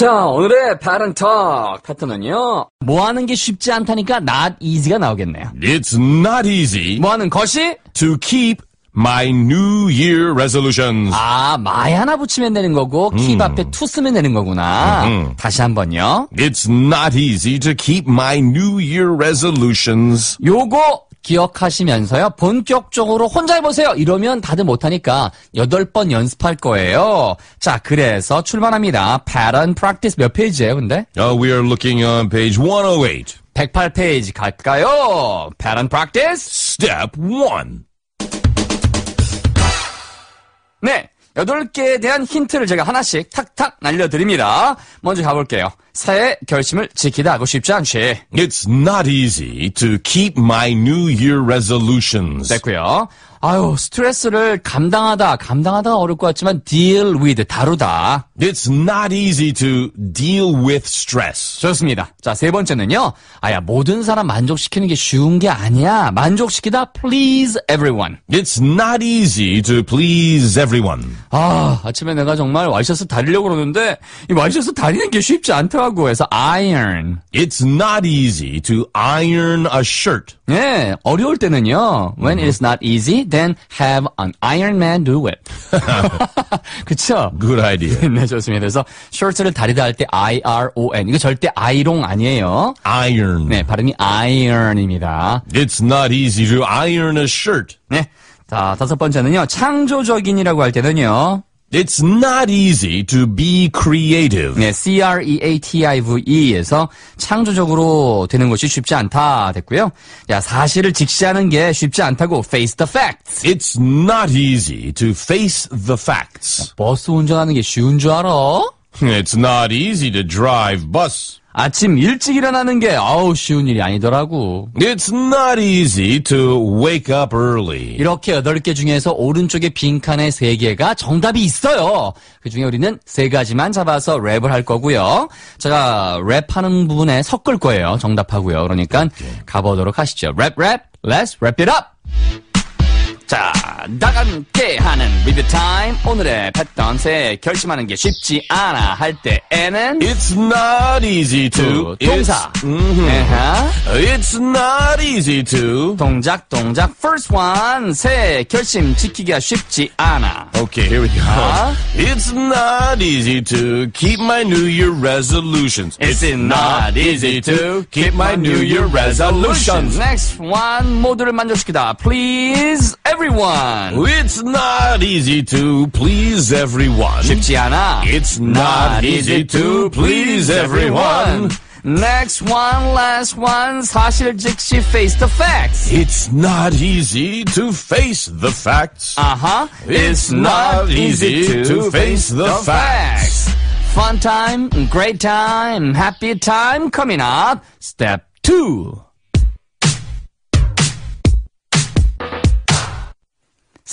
자, 오늘의 talk 패턴은요. 뭐 하는 게 쉽지 않다니까 not easy가 나오겠네요. It's not easy 뭐 하는 것이? to keep my New Year resolutions. 아, my 하나 붙이면 되는 거고, keep 앞에 to 쓰면 되는 거구나. 다시 한 번요. It's not easy to keep my New Year resolutions. 요거 기억하시면서요. 본격적으로 혼자 해보세요. 이러면 다들 못하니까 8번 연습할 거예요. 자, 그래서 출발합니다. pattern practice 몇 페이지예요, 근데? Uh, we are looking on page 108. 108페이지 갈까요? pattern practice? Step 1. 네. 여덟 개에 대한 힌트를 제가 하나씩 탁탁 날려드립니다. 먼저 가볼게요. 새해 결심을 지키다 하고 쉽지 않지. It's not easy to keep my New Year resolutions. 됐고요. 아유, 스트레스를 감당하다, 감당하다가 어려울 것 같지만 deal with, 다루다. It's not easy to deal with stress. 좋습니다. 자, 세 번째는요. 아야, 모든 사람 만족시키는 게 쉬운 게 아니야. 만족시키다 please everyone. It's not easy to please everyone. 아, 아침에 내가 정말 와이셔츠 다리려고 그러는데 이 와이셔츠 다리는 게 쉽지 않더라 고. 해서 iron. It's not easy to iron a shirt. 네, 어려울 때는요. When it's not easy, then have an Iron Man do it. 그쵸? Good idea. 네, 좋습니다. 그래서 셔츠를 다리다 할 때 I-R-O-N. 이거 절대 아이롱 아니에요. Iron. 네, 발음이 iron입니다. It's not easy to iron a shirt. 네. 자, 다섯 번째는요. 창조적인이라고 할 때는요. It's not easy to be creative. 네, C-R-E-A-T-I-V-E에서 창조적으로 되는 것이 쉽지 않다 됐고요. 야, 사실을 직시하는 게 쉽지 않다고 face the facts. It's not easy to face the facts. 버스 운전하는 게 쉬운 줄 알아? It's not easy to drive bus. 아침 일찍 일어나는 게 아우 쉬운 일이 아니더라고. It's not easy to wake up early. 이렇게 여덟 개 중에서 오른쪽에 빈칸에 세 개가 정답이 있어요. 그 중에 우리는 세 가지만 잡아서 랩을 할 거고요. 제가 랩하는 부분에 섞을 거예요. 정답하고요. 그러니까 가보도록 하시죠. 랩, 랩, let's wrap it up! 자, 나감게 하는 리뷰 타임. 오늘의 패턴 세 결심하는 게 쉽지 않아 할 때에는 It's not easy to. 그 동사. It's, Mhm. It's not easy to. 동작, 동작. First one. 새 결심 지키기가 쉽지 않아. Okay, here we go. Huh? It's not easy to keep my New Year resolutions. It's not easy to keep my New Year resolutions. Next one. 모두를 만족시키다. Please everyone. It's not easy to please everyone. 쉽지 않아. It's not easy to please everyone. Next one, last one. 사실 즉시 face the facts. It's not easy to face the facts. Uh-huh. It's not easy to face the facts. Fun time, great time, happy time coming up. Step two.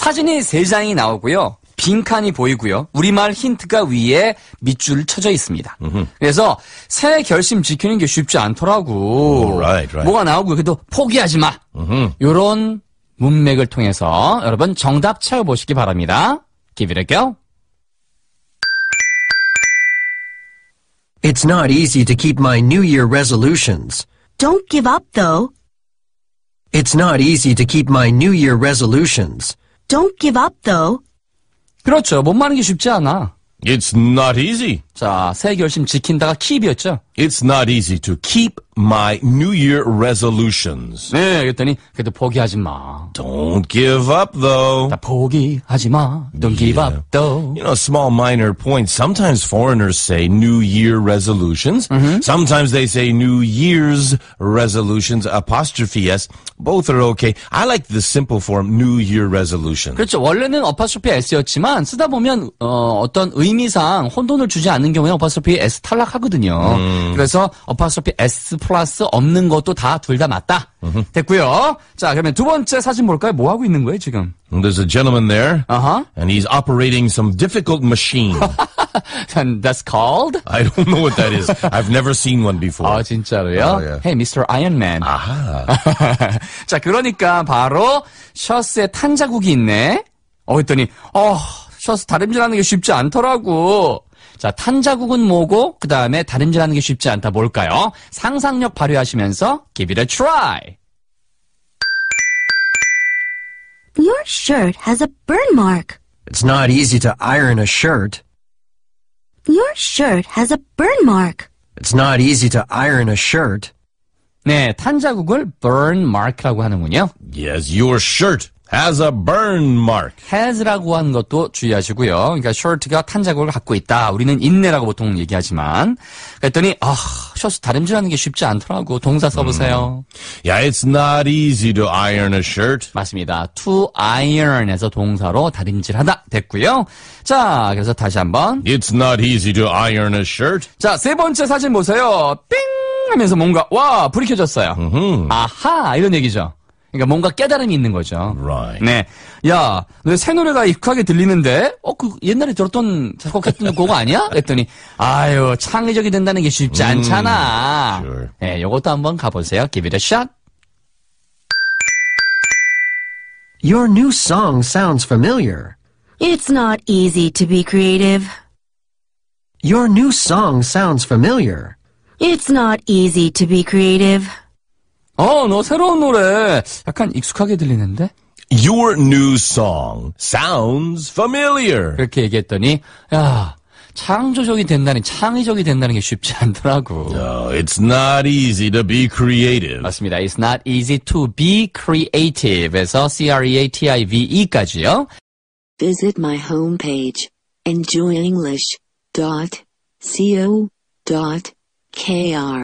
사진이 세 장이 나오고요. 빈칸이 보이고요. 우리말 힌트가 위에 밑줄 쳐져 있습니다. 그래서 새 결심 지키는 게 쉽지 않더라고. Right, right. 뭐가 나오고 그래도 포기하지 마. 요런 문맥을 통해서 여러분 정답 채워보시기 바랍니다. Give it a go. It's not easy to keep my New Year resolutions. Don't give up, though. It's not easy to keep my New Year resolutions. Don't give up, though. 그렇죠. 못 마는 게 쉽지 않아. It's not easy. 자, 새 결심 지킨다가 킵이었죠. It's not easy to keep my New Year resolutions. 네, 그랬더니 그래도 포기하지 마. Don't give up though. 나 포기하지 마. Don't give up though. You know, small minor point. Sometimes foreigners say New Year resolutions. Sometimes they say New Year's resolutions, apostrophe S. Both are okay. I like the simple form, New Year resolution. 그렇죠. 원래는 어파스tro피 S였지만 쓰다 보면 어, 어떤 의미상 혼돈을 주지 않는 경우에 어파스tro피 S 탈락하거든요. 그래서 어파스tro피 S 플러스 없는 것도 다 둘 다 맞다. 됐고요. 자, 그러면 두 번째 사진 볼까요? 뭐 하고 있는 거예요, 지금? There's a gentleman there, Uh-huh. and he's operating some difficult machine. And that's called? I don't know what that is. I've never seen one before. 아, 진짜로요? 어, 예. Hey, Mr. Iron Man. 아하. 자, 그러니까 바로 셔츠에 탄 자국이 있네. 어, 했더니, 어, 셔츠 다림질하는 게 쉽지 않더라고. 자, 탄자국은 뭐고, 그 다음에 다림질하는 게 쉽지 않다. 뭘까요? 상상력 발휘하시면서 give it a try. Your shirt has a burn mark. It's not easy to iron a shirt. Your shirt has a burn mark. It's not easy to iron a shirt. 네, 탄 자국을 burn mark라고 하는군요. Yes, your shirt has a burn mark. has라고 하는 것도 주의하시고요. 그러니까 shirt가 탄자국을 갖고 있다. 우리는 있네라고 보통 얘기하지만. 그랬더니, 아, 셔츠 다림질하는 게 쉽지 않더라고. 동사 써보세요. Yeah, it's not easy to iron a shirt. 맞습니다. to iron에서 동사로 다림질하다 됐고요. 자, 그래서 다시 한번. It's not easy to iron a shirt. 자, 세 번째 사진 보세요. 삥 하면서 뭔가 와 불이 켜졌어요. 아하 이런 얘기죠. 그러니까 뭔가 깨달음이 있는 거죠. Right. 네. 야, 너 새 노래가 익숙하게 들리는데? 어, 그 옛날에 들었던 작곡했던 그거 아니야? 그랬더니 아유, 창의적이 된다는 게 쉽지 않잖아. sure. 네, 요것도 한번 가보세요. Give it a shot. Your new song sounds familiar. It's not easy to be creative. Your new song sounds familiar. It's not easy to be creative. 어, 너 새로운 노래 약간 익숙하게 들리는데? Your new song sounds familiar. 그렇게 얘기했더니 야, 창조적이 된다니 창의적이 된다는 게 쉽지 않더라고. No, it's not easy to be creative. 맞습니다. It's not easy to be creative에서 C-R-E-A-T-I-V-E까지요. Visit my homepage, enjoyenglish.co.kr.